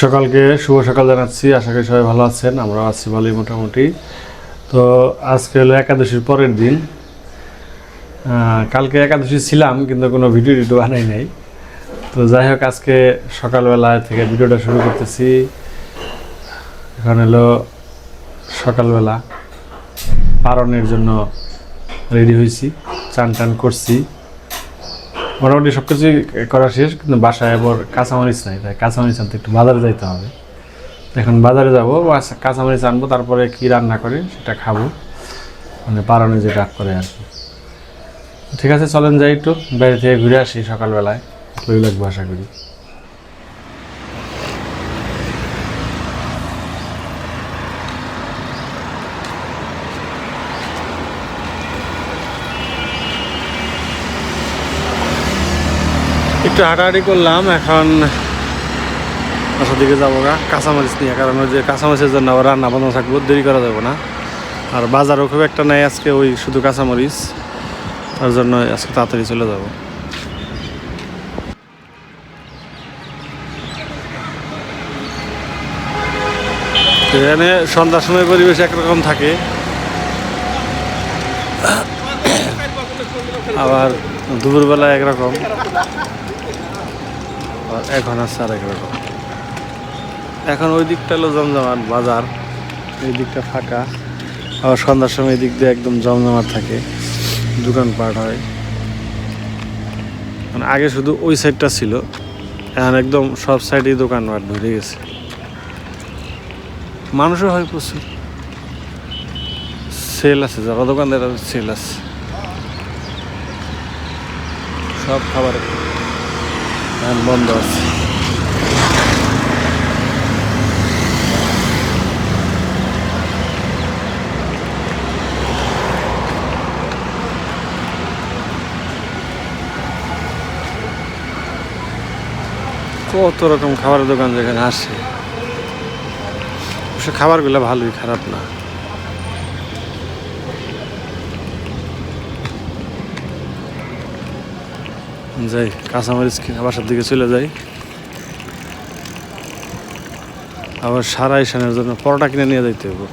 সকালকে শুভ সকাল জানাচ্ছি। আশা করি সবাই ভালো আছেন আমরা আছি ভালোই মোটামুটি। তো আজকে হলো একাদশীর পরের দিন। কালকে একাদশী ছিলাম, কিন্তু কোনো ভিডিও টিডিও বানাই নাই। তো যাই হোক, আজকে সকালবেলা থেকে ভিডিওটা শুরু করতেছি। এখন হলো সকালবেলা পারণের জন্য রেডি হয়েছি, চান টান করছি। মোটামুটি সব কিছুই করা শেষ, কিন্তু বাসায় আবার কাঁচামরিচ নাই, তাই কাঁচামরিচ আনতে একটু বাজারে যাইতে হবে। এখন বাজারে যাব কাঁচামরিচ আনব, তারপরে কি রান্না করে সেটা খাব। মানে পারনে যে ডাক করে আর ঠিক আছে, চলেন যাই একটু, বাইরে থেকে ঘুরে আসি সকালবেলায়। ভালোই লাগবে আশা করি। একটু হাঁটাহাঁটি করলাম, এখন বাসার দিকে যাব গা, কাঁচামরিচ নিয়ে, কারণ ওই যে কাঁচামরিচের জন্য আবার রান্না বান্না থাকব, দেরি করা যাবে না। আর বাজারও খুব একটা নেই আজকে, ওই শুধু কাঁচামরিচ, তার জন্য আজকে তাড়াতাড়ি চলে যাব। এখানে সন্ধ্যার সময় পরিবেশ একরকম থাকে। আবার দুপুরবেলা একরকম। আর এখন আছে আর একরকম এখন ওই দিকটা হলো জমজমাট বাজার, এই দিকটা ফাঁকা। আবার সন্ধ্যার সময় এই দিক দিয়ে একদম জমজমাট থাকে দোকানপাট হয়। মানে আগে শুধু ওই সাইডটা ছিল, এখন একদম সব সাইডেই দোকানপাট ভরে গেছে। মানুষও হয় প্রচুর। সেল আছে, যারা দোকানদার সেল আছে। সব খাবার এখন বন্ধ আছে কত রকম খাবারের দোকান যেখানে আসে? খাবারগুলো ভালোই খারাপ না। যাই, কাঁচামরিচ কিনে বাসার দিকে চলে যাই। আবার সারা ইসানের জন্য পরোটা কিনে নিয়ে যাইতে হবে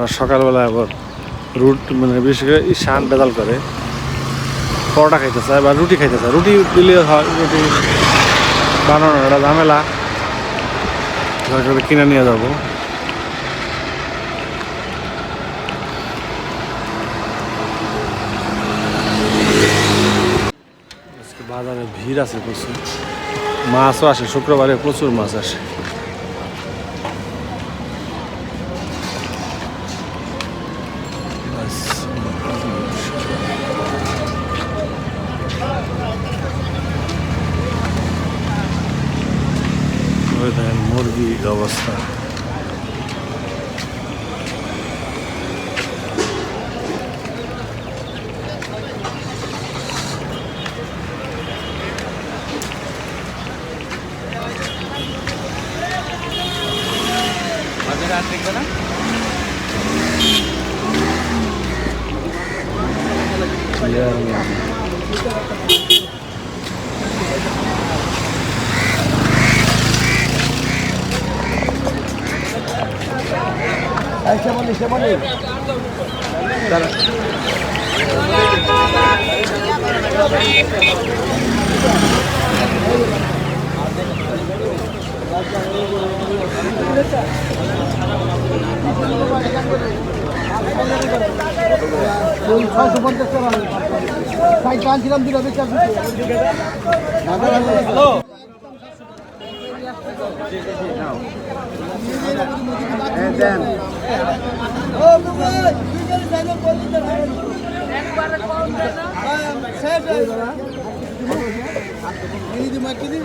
আর সকালবেলা আবার রুট মানে বিশেষ করে ঈশান বেদাল করে। পরোটা খাইতে চায় বা রুটি খাইতে চায়। রুটি দিলে হয়, রুটি বানানোর একটা ঝামেলা। কিনে নিয়ে যাব আজকে বাজারে ভিড় আছে প্রচুর। মাছও আসে শুক্রবারে প্রচুর মাছ আসে। ওই দেখেন মুরগির অবস্থা ছয়শো পঞ্চাশ টাকা আনছিলাম দুটো বেচার দেন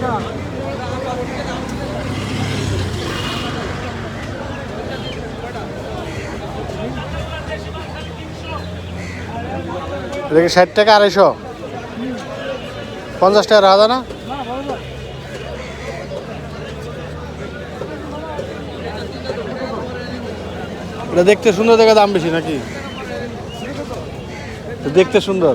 কি ষাট টাকা আড়াইশো। পঞ্চাশ টাকা যায় না? দেখতে সুন্দর, দেখে দাম বেশি নাকি? দেখতে সুন্দর।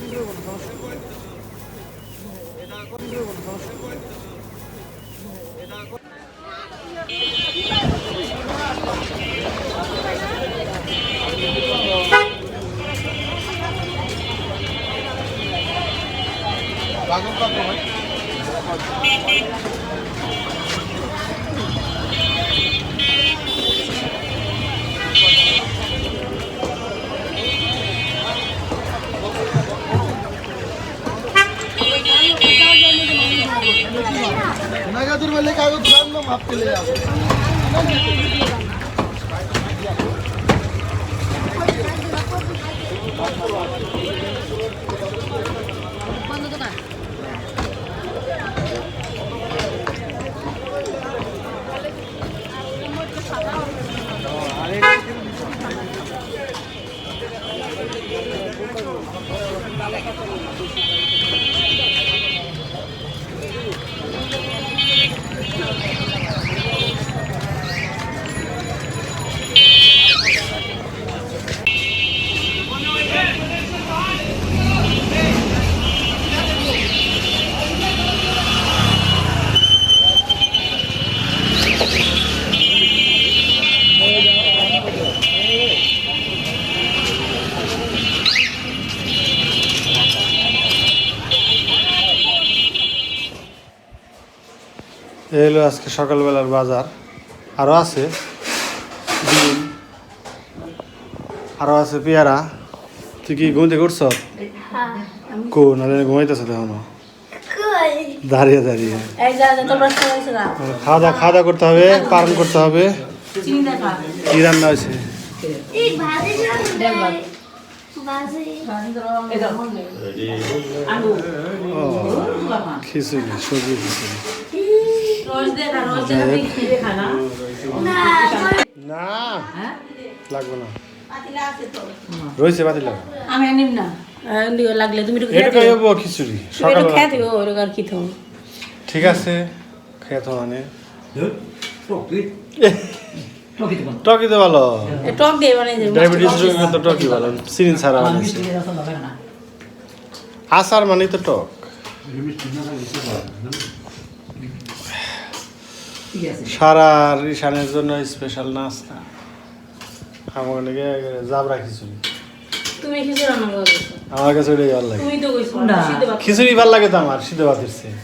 নাগাদুর বেলে কাগজ রান্না মাপ পেলে যাবে এই হলো আজকে সকালবেলার বাজার। আরও আছে ডিম আরও আছে পেয়ারা। তুই কি ঘুমতে করছ কো নাহলে ঘুমাইতেছে তখনও দাঁড়িয়ে দাঁড়িয়ে। খাওয়া দাওয়া খাওয়া দাওয়া করতে হবে পালন করতে হবে। কি রান্না হয়েছে? খিচুড়ি সবজি খিচুড়ি। না না হ্যাঁ? লাগবে না। রয়েছে বাতিল লাগবে আমি আনিম না। লাগলে তুমি খেয়ে এটা খাইব খিচুড়ি আর কি ঠিক আছে খেয়ে তো মানে। টকি। তো ভালো। টক দিয়ে বানাই দেবো ডায়াবেটিস রোগীর তো টকি ভালো সিরিন ছাড়া বানাইছে। আচার মানেই তো টক। সারা রিসানের জন্য স্পেশাল নাস্তা। আমার নাকি জাবরা খিচুড়ি। তুমি খিচুড়ি আমার কাছে ওটাই ভালো লাগে। খিচুড়ি ভালো লাগে তো আমার সিদ্ধ ভাতের চেয়ে।